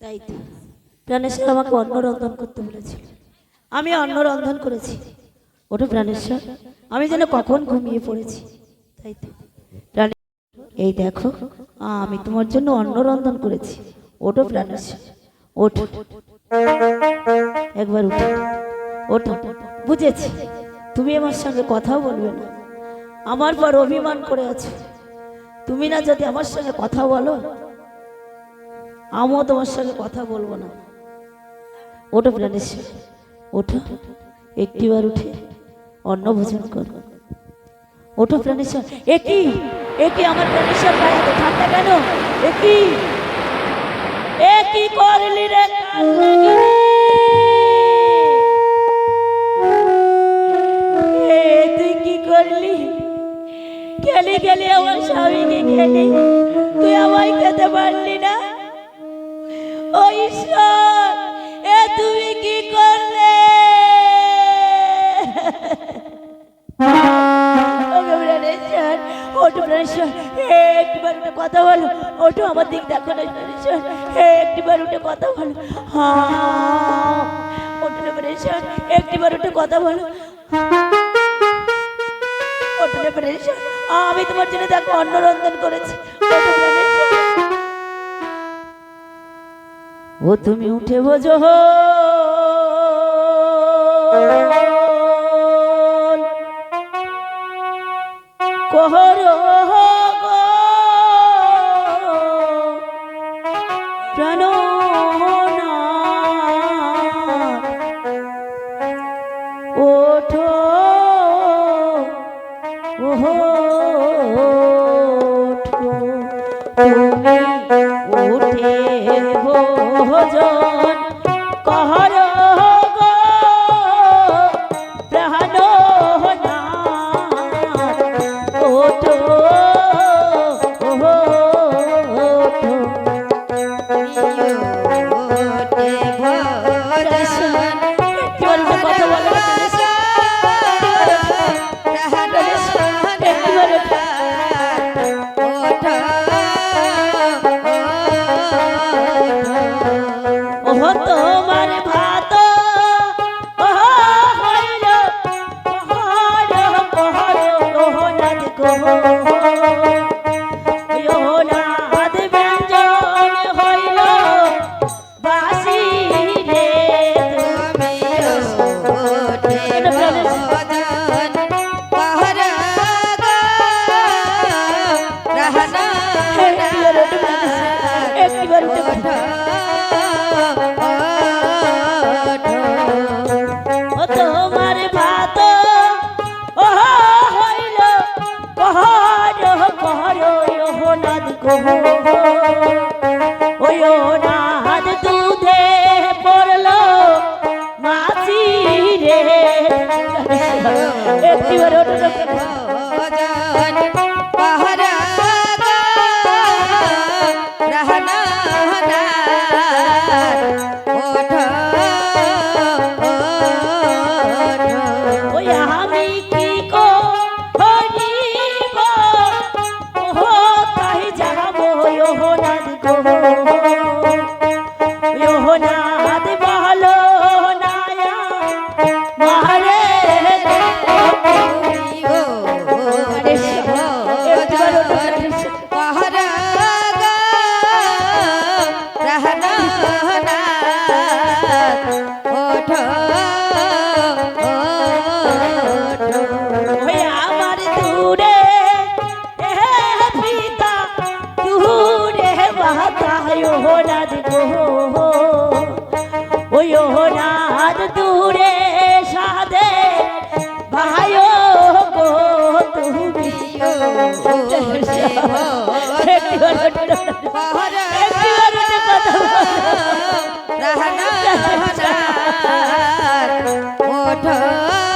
তাই তো। প্রাণেশ্বর আমাকে অন্ন রন্ধন করতে বলেছিল। আমি অন্ন রন্ধন করেছি। ওটা প্রাণেশ্বর, আমি যেন কখন ঘুমিয়ে পড়েছি। তাই তো। এই দেখো, আমি তোমার জন্য অন্ন রন্ধন করেছি। ওটো প্রাণেশ্বর, ওঠো। একবার উঠো। ওঠো। বুঝেছি, তুমি আমার সঙ্গে কথাও বলবে না। আমার পর অভিমান করে আছো। তুমি না যদি আমার সঙ্গে কথা বলো আমিও তোমার সঙ্গে কথা বলব না। ওঠো প্রাণেশ্বর ওঠো। একটিবার উঠে অন্ন ভোজন করো। ওঠো প্রাণেশ্বর একই একই আমার প্রাণেশ্বর এত ঠান্ডা কেন? একই একই করলি রে তুই কি করলি? খেলি খেলি আমার স্বামীকে খেলি। তুই আমায় খেতে পারলি না। ও ঈশ্বর এ তুমি কি করলে? ওঠো প্রাণেশ্বর, হে একটিবার উঠে কথা বলো ওঠো আমার দিক দেখো না প্রাণেশ্বর, একটিবার উঠে কথা বলো হ্যাঁ ওঠো না প্রাণেশ্বর, একটিবার উঠে কথা বলো ওঠো না প্রাণেশ্বর, আমি তোমার জন্য দেখো অন্ন রন্ধন করেছি ও তুমি উঠে বোঝো কহর ওই ও ওই ও নাদ দূরে সাদে ভাই গো তুমি কথা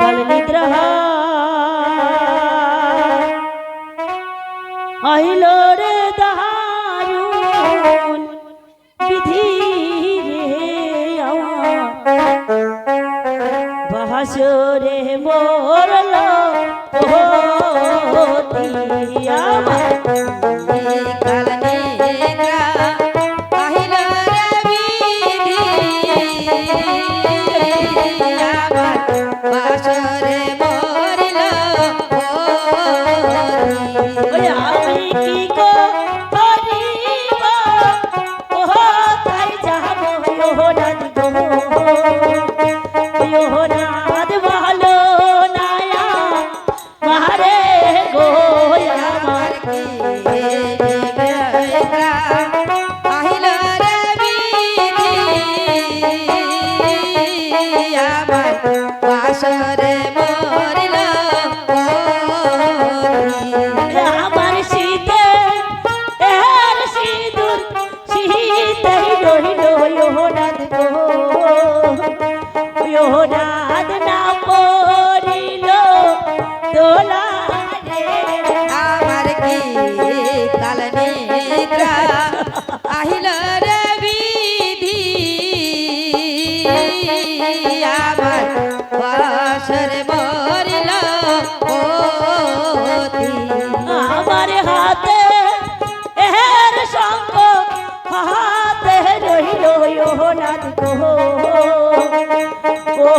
অকাল নিদ্রা। আহিলো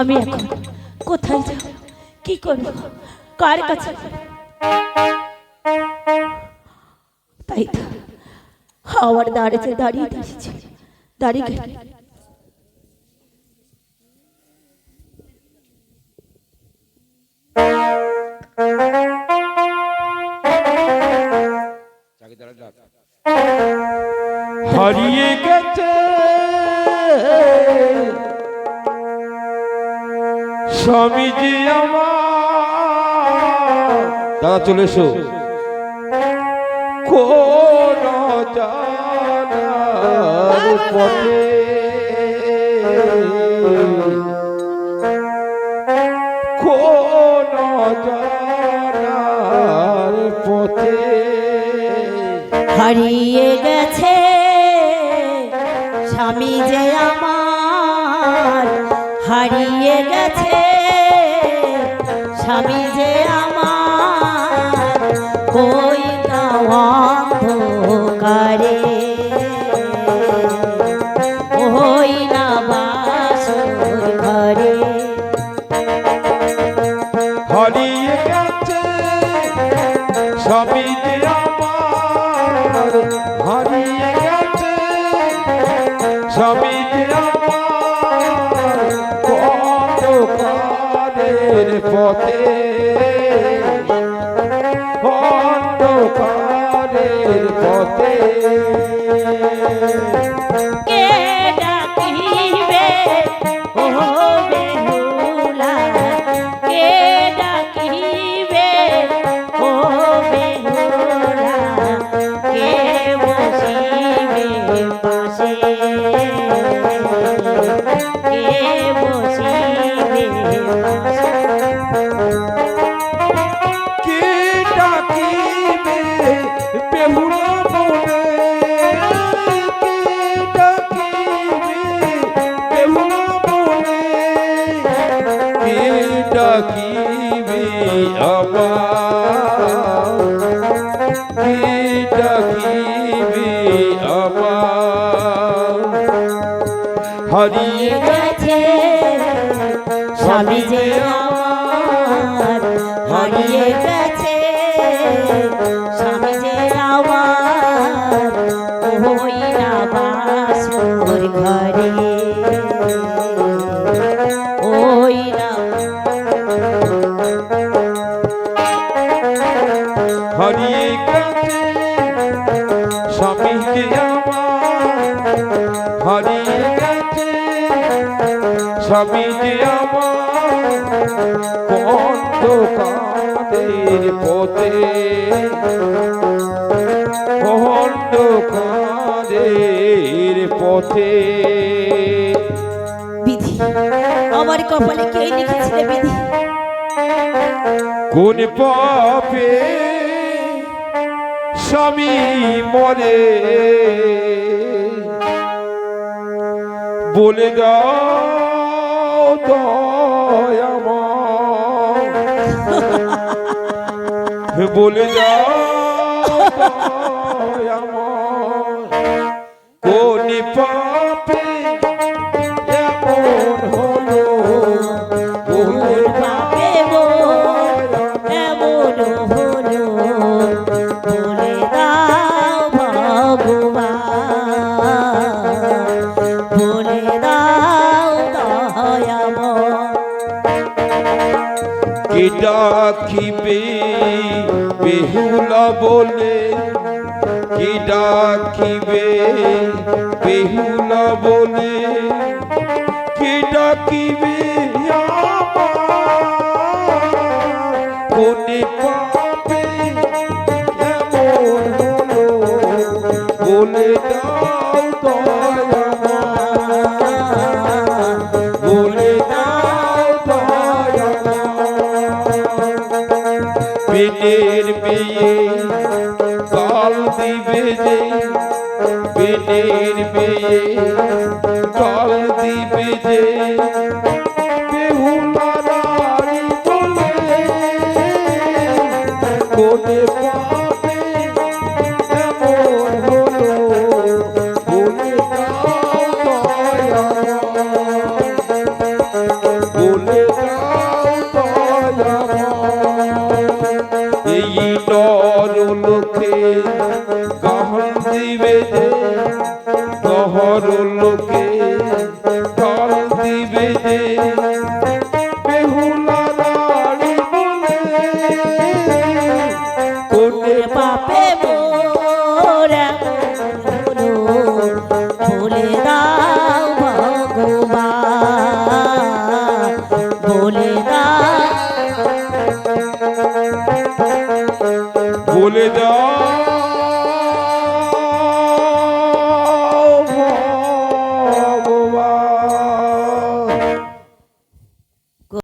আমি এখন কোথায় যাব? কি করব? কার কাছে? তাই তো আমার দাঁড়িয়েছে দাঁড়িয়ে দাঁড়িয়েছিল দাঁড়িয়ে হারিয়ে গেছে। স্বামীজি আমার দাদা চলে এসো। কোন পথে? কোন পথে? হারিয়ে গেছে স্বামী যে আমার। হারিয়ে গেছে। স্বামী যে পথে হারিয়ে গেছে। স্বামী আমার স্বামী যে আমার পথে অন্ধকারের পথে। বিধি আমার কপালে কে লিখেছিলে বিধি? কোন পাপে স্বামী মরে? বলে দাও দয়াময় বলে যাও দয়াময় কোনি পাপে বেহুলা বলে যে viver.